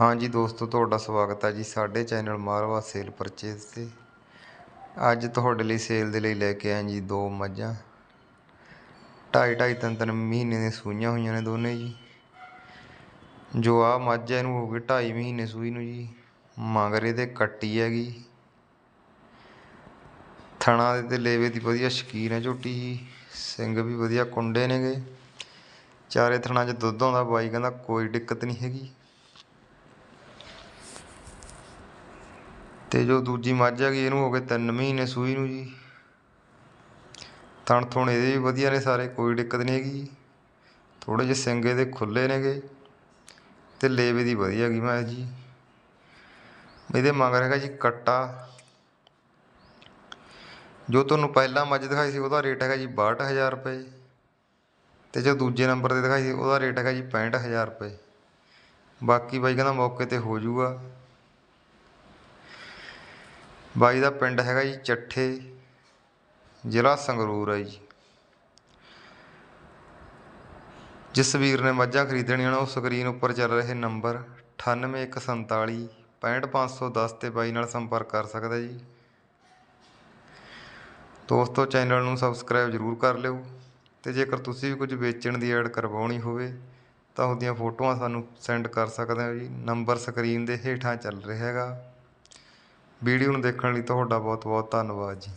ਹਾਂਜੀ ਦੋਸਤੋ, ਤੁਹਾਡਾ ਸਵਾਗਤ ਹੈ ਜੀ ਸਾਡੇ ਚੈਨਲ ਮਾਰਵਾ ਸੇਲ ਪਰਚੇਸ ਤੇ। ਅੱਜ ਤੁਹਾਡੇ ਲਈ ਸੇਲ ਦੇ ਲਈ ਲੈ ਕੇ ਆਏ ਜੀ ਦੋ ਮੱਝਾਂ। ਢਾਈ ਢਾਈ ਤਿੰਨ ਤਿੰਨ ਮਹੀਨੇ ਦੀਆਂ ਸੂਈਆਂ ਹੋਈਆਂ ਨੇ ਦੋਨੇ ਜੀ। ਜੋ ਆ ਮੱਝ ਹੈ ਇਹਨੂੰ ਹੋ ਗਏ ਢਾਈ ਮਹੀਨੇ ਸੂਈ ਨੂੰ ਜੀ। ਮੰਗਰੇ ਇਹਦੇ ਕੱਟੀ ਹੈਗੀ। ਥਣਾ ਦੇ ਤੇ ਲੇਵੇ ਦੀ ਵਧੀਆ ਸ਼ਕੀਨ ਹੈ ਝੋਟੀ ਜੀ। ਸਿੰਘ ਵੀ ਵਧੀਆ ਕੁੰਡੇ ਨੇਗੇ। ਚਾਰੇ ਥਣਾ 'ਚ ਦੁੱਧ ਆਉਂਦਾ, ਬਾਈ ਕਹਿੰਦਾ ਕੋਈ ਦਿੱਕਤ ਨਹੀਂ ਹੈਗੀ। ਤੇ ਜੋ ਦੂਜੀ ਮੱਝ ਹੈਗੀ, ਇਹਨੂੰ ਹੋ ਗਏ 3 ਮਹੀਨੇ ਸੂਈ ਨੂੰ ਜੀ। ਤਣ ਥੁਣ ਇਹਦੇ ਵੀ ਵਧੀਆ ਨੇ ਸਾਰੇ, ਕੋਈ ਦਿੱਕਤ ਨਹੀਂ ਹੈਗੀ ਜੀ। ਥੋੜੇ ਜਿਹੇ ਸਿੰਘ ਇਹਦੇ ਖੁੱਲੇ ਨੇਗੇ ਤੇ ਲੇਵੇ ਦੀ ਵਧੀਆ ਹੈਗੀ ਮੈਂ ਜੀ। ਇਹਦੇ ਮਗਰ ਹੈਗਾ ਜੀ ਕੱਟਾ। ਜੋ ਤੁਹਾਨੂੰ ਪਹਿਲਾਂ ਮੱਝ ਦਿਖਾਈ ਸੀ, ਉਹਦਾ ਰੇਟ ਹੈਗਾ ਜੀ 62000 ਰੁਪਏ ਤੇ ਜੋ ਦੂਜੇ ਨੰਬਰ ਤੇ ਦਿਖਾਈ ਸੀ, ਉਹਦਾ ਰੇਟ ਹੈਗਾ ਜੀ 65000 ਰੁਪਏ। ਬਾਕੀ ਬਾਈ ਕਹਿੰਦਾ ਮੌਕੇ ਤੇ ਹੋ ਜਾਊਗਾ ਬਾਈ ਦਾ ਪਿੰਡ ਹੈਗਾ ਜੀ ਚੱਠੇ, ਜ਼ਿਲ੍ਹਾ ਸੰਗਰੂਰ ਹੈ ਜੀ। ਜਿਸ ਵੀਰ ਨੇ ਮੱਝਾਂ ਖਰੀਦਣੀਆਂ ਨੇ, ਉਹ ਸਕਰੀਨ ਉੱਪਰ ਚੱਲ ਰਹੇ ਨੰਬਰ 98147 65510 ਤੇ ਬਾਈ ਨਾਲ ਸੰਪਰਕ ਕਰ ਸਕਦਾ ਜੀ। ਦੋਸਤੋ, ਚੈਨਲ ਨੂੰ ਸਬਸਕ੍ਰਾਈਬ ਜ਼ਰੂਰ ਕਰ ਲਿਓ ਤੇ ਜੇਕਰ ਤੁਸੀਂ ਵੀ ਕੁਝ ਵੇਚਣ ਦੀ ਐਡ ਕਰਵਾਉਣੀ ਹੋਵੇ, ਤਾਂ ਉਹਦੀਆਂ ਫੋਟੋਆਂ ਸਾਨੂੰ ਸੈਂਡ ਕਰ ਸਕਦੇ ਹੋ ਜੀ। ਨੰਬਰ ਸਕਰੀਨ ਦੇ ਹੇਠਾਂ ਚੱਲ ਰਿਹਾ ਹੈਗਾ। ਵੀਡੀਓ ਨੂੰ ਦੇਖਣ ਲਈ ਤੁਹਾਡਾ ਬਹੁਤ ਬਹੁਤ ਧੰਨਵਾਦ ਜੀ।